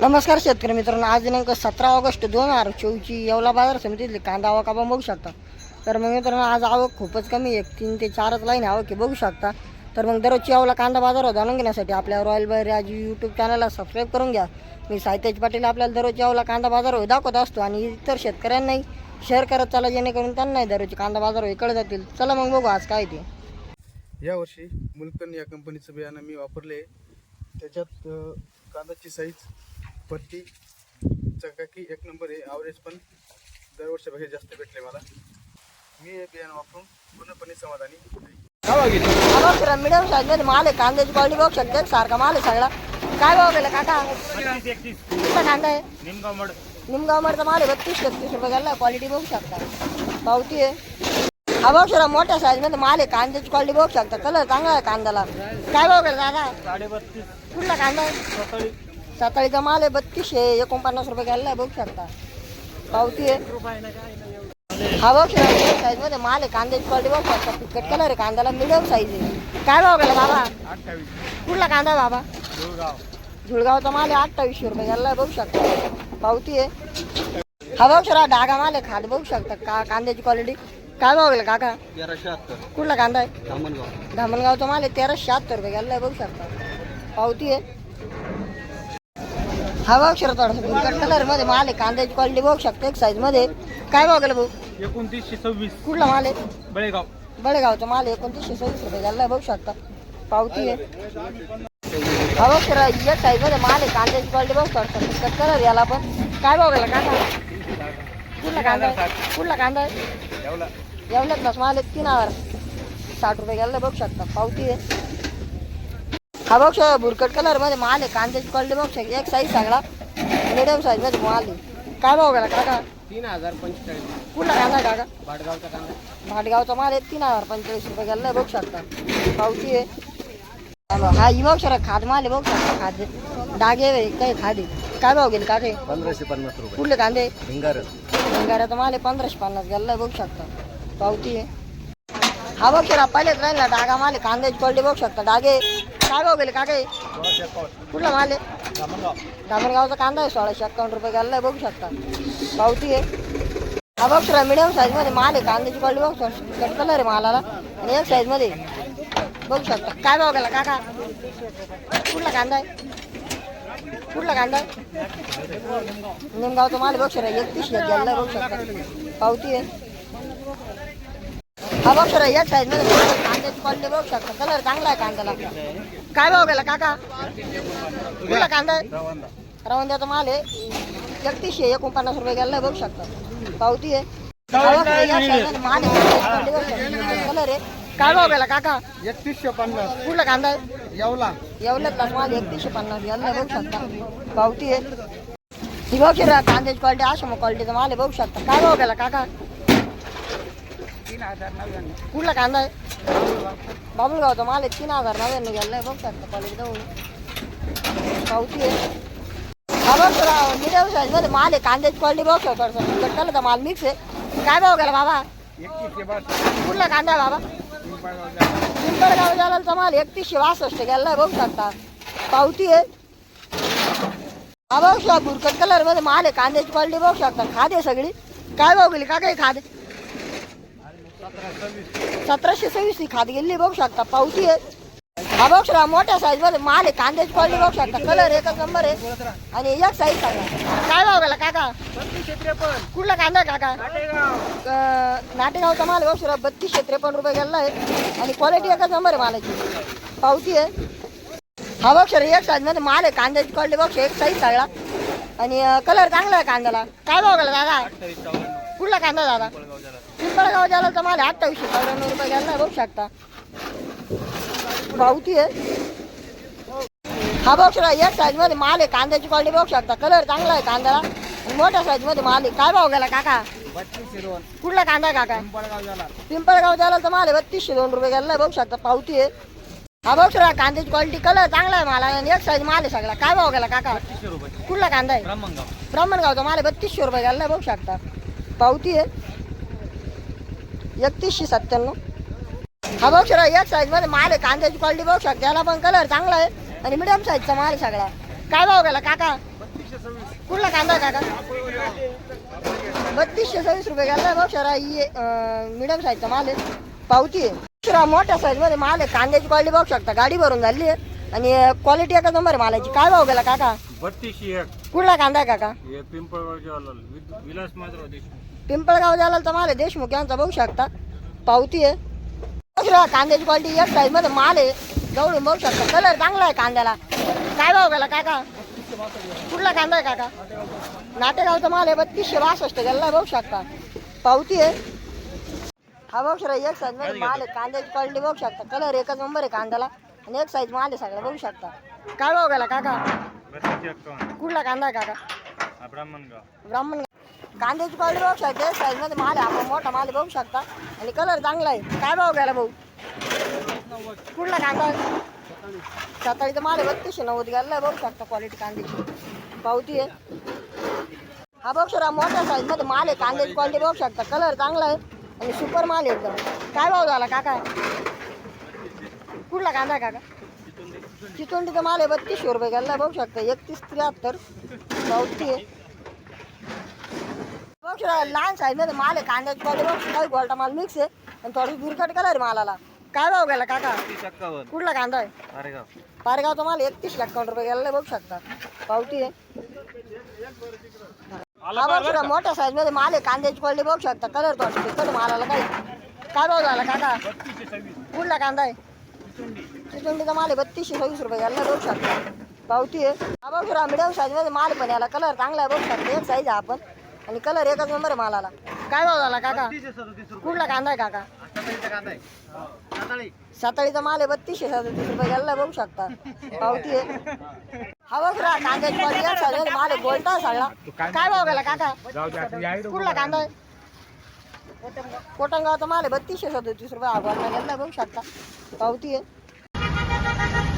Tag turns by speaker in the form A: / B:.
A: नमस्कार शेतकरी मित्रांनो आज दिनांक सतरा ऑगस्ट दोन हजार चोवीसची येवला बाजार समितीतली कांदा आवक आपण बघू शकता. तर मग मित्रांनो आज आवक खूपच कमी एक तीन ते चारच लाईन आवक आहे बघू शकता. तर मग दररोजची येवला कांदा बाजार जाणून घेण्यासाठी आपल्या रॉयल बाय यूट्यूब चॅनलला सबस्क्राईब करून घ्या. मी साहित्याची पाटील आपल्याला दररोजची येवला कांदा बाजार दाखवत असतो आणि इतर शेतकऱ्यांनाही शेअर करत चला जेणेकरून त्यांनाही दररोजची कांदा बाजार इकडे जातील. चला मग बघू आज काय ते.
B: यावर्षी मुलकन या कंपनीचं बियाणं मी वापरले त्याच्यात कांद्याची साईज पत्ती चकाकी एक नंबर आहे ॲव्हरेज पण दरवर्षीपेक्षा जास्त भेटले मला. मी हे बियाणं वापरून पूर्णपणे समाधानी आहे.
A: मिडियम साईजमध्ये माल आहे कांद्याची क्वालिटी बघू शकते सारखा माल आहे सगळा. काय भाव गेला काका? कुठला कांदा आहे? निमगावमधचा माल आहे बत्तीस छत्तीस रुपये गेला क्वालिटी बघू शकता. पावती आहे. हा भाऊ सर मोठ्या साईजमध्ये माल आहे कांद्याची क्वालिटी बघू शकता. कलर चांगला आहे कांद्याला. काय भाव गेला दादा? कुठला कांदा आहे? सकाळीचा माल आहे? बत्तीसशे एकोणपन्नास रुपये गेला बघू शकता. पावती आहे. हा सर मिडियम साईजमध्ये माल आहे. कांद्याची क्वालिटी बघू शकता. फिकट कलर आहे. कांद्याला मिडियम साईज आहे. काय भाव गेला बाबा? कुठला कांदा आहे बाबा? झुळगावचा माल आहे. अठ्ठावीसशे रुपये गेला बघू शकता. पावती आहे. हा बघ सर डागा माल आहे. खाली बघू शकता. का कांद्याची क्वालिटी काय भाव गेला काका? कुठला कांदा आहे?
B: धामणगाव.
A: धामणगावचा माल आहे. तेराशे शहात्तर रुपये गेला बघू शकता. पावती आहे. हा बघ थोडासा भुरकट कलरमध्ये माल आहे कांद्याची क्वालिटी बघू शकता एक साईजमध्ये काय गेला भाऊ?
B: एकोणतीसशे सव्वीस.
A: कुठला माल आहे?
B: बळेगाव.
A: बळेगावचा माल आहे एकोणतीसशे सव्वीस रुपये. गेला बघू शकता. पावती आहे. हा बघ सर या साईजमध्ये माल आहे कांद्याची क्वालिटी बघू शकता. भुरकट कलर याला पण. काय गेला काका कुठला कांदा आहे? कुठला कांदा आहे? एवढ्यातलाच माल आहे तीन हजार साठ रुपये गेला बघू शकता. पावती आहे. हा बघ भुरकट कलरमध्ये माल आहे. कांद्याची क्वालिटी बघू शकता एक साईज सगळा मिडियम साईजमध्ये माल आहे. काय भाव गेला काका?
B: तीन हजार पंचेचाळीस.
A: कुठला कांदा आहे काका?
B: भाडगावचा कांदा.
A: भाटगावचा माल आहे तीन हजार पंचेचाळीस रुपये गेला बघू शकता. पावती आहे. हा हा बघ सर खाद माल आहे बघू शकता खाद. डागे काही खादे काय भाव गेले काके?
B: पंधराशे पन्नास रुपये.
A: कुठले कांदे?
B: भिंगार.
A: भंगाराचा माल आहे पंधराशे पन्नास गेला बघू शकता. पावती आहे. हा बघ सर पहिलेच राहील ना डागा माल आहे कांद्याची क्वालिटी बघू शकता. डागे काय भाव गेले काके कुठला माल आहे? डांबरगावचा कांदा आहे सोळाशे एक्कावन्न रुपये गेला बघू शकता. पावती आहे. हा बघ सर मिडियम साईजमध्ये माल आहे. कांद्याची क्वालिटी बघू शकता कट कलर आहे मालाला. आणि एक साईजमध्ये बघू शकता. काय भाव गेला काका? कुठला कांदा आहे? कुठला कांदा आहे? निमगावचा माल बघ सर एकतीस गेला बघू शकता. पावती आहे. हा बघ सर या साईजमध्ये क्वालिटी बघू शकता. कलर चांगला आहे कांद्याला. काय भाव गेला काका? कुठला कांदा आहे? रवंद्याचा माल आहे. एकतीसशे एकोणपन्नास रुपये गेला बघू शकता. पावती आहे. माल आहे. कलर आहे. काय भाव गेला काका?
B: एकतीसशे पन्नास.
A: कुठला कांदा आहे?
B: येवला.
A: एवढ्यातला माल एकतीसशे पन्नास याला बघू शकता. पावती आहे. ही बघ कांद्याची क्वालिटी अशा मग क्वालिटीचा माल आहे बघू शकता. काय भाव गेला काका?
B: तीन हजार नव्याण्णव.
A: कुठला कांदा आहे? बाबुलगावचा माल आहे तीन हजार नव्याण्णव गेला बघू शकता क्वालिटी जाऊन पावती आहे. सरमध्ये माल आहे कांद्याची क्वालिटी बघू शकता सर कटकलचा माल मिक्स आहे? काय भाव गेला बाबा?
B: एकतीसशे
A: कुठला कांदा आहे बाबा? पिंपळगाव माल एकतीसशे बासष्ट गेला बघू शकता पावती आहे. हा बघू शकता बुरकट कलरमध्ये माल आहे कांद्याची क्वालिटी बघू शकता. खाद सगळी. काय भाव गेली? का काही खाद सतराशे सव्वीस ही खात गेली बघू शकता पावती आहे. हा बघ शकता मोठ्या साईजमध्ये माल आहे कांद्याची क्वालिटी बघू शकता कलर एकच नंबर आहे. आणि एक साईज सांगा. काय भाव गेला काका? कुठला कांदा आहे काका? क- नाटेगावचा माल बघू सर बत्तीसशे त्रेपन्न रुपये गेला आहे. आणि क्वालिटी एकच नंबर आहे मालाची. पावती आहे. हा बघ सर एक साईजमध्ये माल आहे कांद्याची क्वालिटी बघ एक साईज सगळा आणि कलर चांगला आहे कांद्याला. काय भाव गेला दादा कुठला कांदा दादा? पिंपळगाव जालाचा माल आहे अठ्ठावीसशे चौऱ्याण्णव रुपये गेला बघू शकता. पावती आहे. हा बघ सर एक साईजमध्ये माल आहे कांद्याची क्वालिटी बघू शकता. कलर चांगला आहे कांद्याला. मोठ्या साईजमध्ये माल आहे. काय भाव गेला काका? कुठला कांदा काका?
B: पिंपळगाव झाला
A: तर माल आहे बत्तीसशे दोन रुपये गेला बघू शकता. पावती आहे. हा बघ सर कांद्याची क्वालिटी कलर चांगला आहे मला. आणि एक साईज माल आहे सगळा. काय भाव गेला काका? कुठला कांदा आहे?
B: ब्राह्मणगाव.
A: ब्राह्मणगावचा माल आहे बत्तीसशे रुपये गेला बघू शकता. पावती आहे. एकतीसशे सत्त्याण्णव. हा बघ सर एक साईजमध्ये माल आहे. कांद्याची क्वालिटी बघू शकता याला पण कलर चांगला आहे. आणि मिडियम साईजचा माल आहे सगळा. काय भाव गेला काका? कुठला कांदा आहे काका? बत्तीसशे सव्वीस रुपये गेला बघ शरा ही मिडियम साईजचा माल आहे. पावती आहे. दुसरा मोठ्या साईजमध्ये माल आहे. कांद्याची क्वालिटी बघू शकता. गाडी भरून झाली आहे. आणि क्वालिटी एका नंबर मालाची. काय भाव गेला काका?
C: बत्तीसशे एक.
A: कुठला कांदा आहे काका?
C: विलास माधव
A: पिंपळगाव जालालचा माल आहे देशमुख यांचा बघू शकता. पावती आहे. कांद्याची क्वालिटी एक साईजमध्ये माल आहे. जवळून बघू शकता. कलर चांगला आहे कांद्याला. काय भाव गेला काका? कुठला कांदा आहे काका? नाटेगावचा माल आहे बत्तीसशे बासष्ट गेला बघू शकता. पावती आहे. हा बघ सर एक साईजमध्ये माल आहे. कांद्याची क्वालिटी बघू शकता. कलर एकच नंबर आहे कांद्याला. आणि एक साईज माल आहे सगळं बघू शकता. काय भाव गेला काका? कुठला कांदा आहे काका?
C: ब्राह्मणगाव.
A: ब्राह्मण कांद्याची क्वालिटी बघू शकते साईजमध्ये माल आहे. आपण मोठा माल बघू शकता. आणि कलर चांगला आहे. काय भाव घ्यायला भाऊ? कुठला कांदा? आहे? माल आहे बत्तीसशे नव्वद गेला बघू शकता क्वालिटी कांद्याची. पावती आहे. हा बघ सर मोठ्या साईजमध्ये माल आहे. कांद्याची क्वालिटी बघू शकता. कलर चांगला आहे. आणि सुपर माल आहे एकदम. काय भाव झाला काका? कुठला कांदा काका? चितोंडीचा माल आहे बत्तीसशे रुपये गेला बघू शकता. एकतीस त्र्याहत्तर. पावती आहे. लहान साईजमध्ये माल आहे कांद्याची काही गोल्टा माल मिक्स आहे. आणि थोडी दुर्घट कलर आहे मालाला. काय भाव गेला काका? कुठला कांदा आहे? पारगावचा माल एकतीस एक्कावन्न रुपये गेला बघू शकता. पावती आहे. हा बघ मोठ्या साईजमध्ये माल आहे कांद्याची क्वालिटी बघू शकता. कलर थोडी तिखट मालाला काही. काय भाव झाला काका?
C: बत्तीसशे सव्वीस.
A: कुठला कांदा आहे? चिचुंडीचा माल आहे बत्तीसशे सव्वीस रुपये गेला बघू शकता. पावती आहे. हा बघ मिडियम साईजमध्ये माल पण याला कलर चांगला आहे बघू शकता. एक साईज आहे आपण आणि कलर एकच नंबर आहे मालाला. काय भाव झाला काका? कुठला कांदा आहे काका? साताळीचा माल आहे बत्तीसशे सदतीस रुपये. गेला बघू शकता. पावती आहे. हा बघ रा कांद्याची माल आहे गोल्टा सगळा काय भाव गेला काका? कुठला कांदा आहे? कोटंगावचा माल आहे बत्तीसशे सदतीस रुपये. हा गोल्टा बघू शकता. पावती आहे.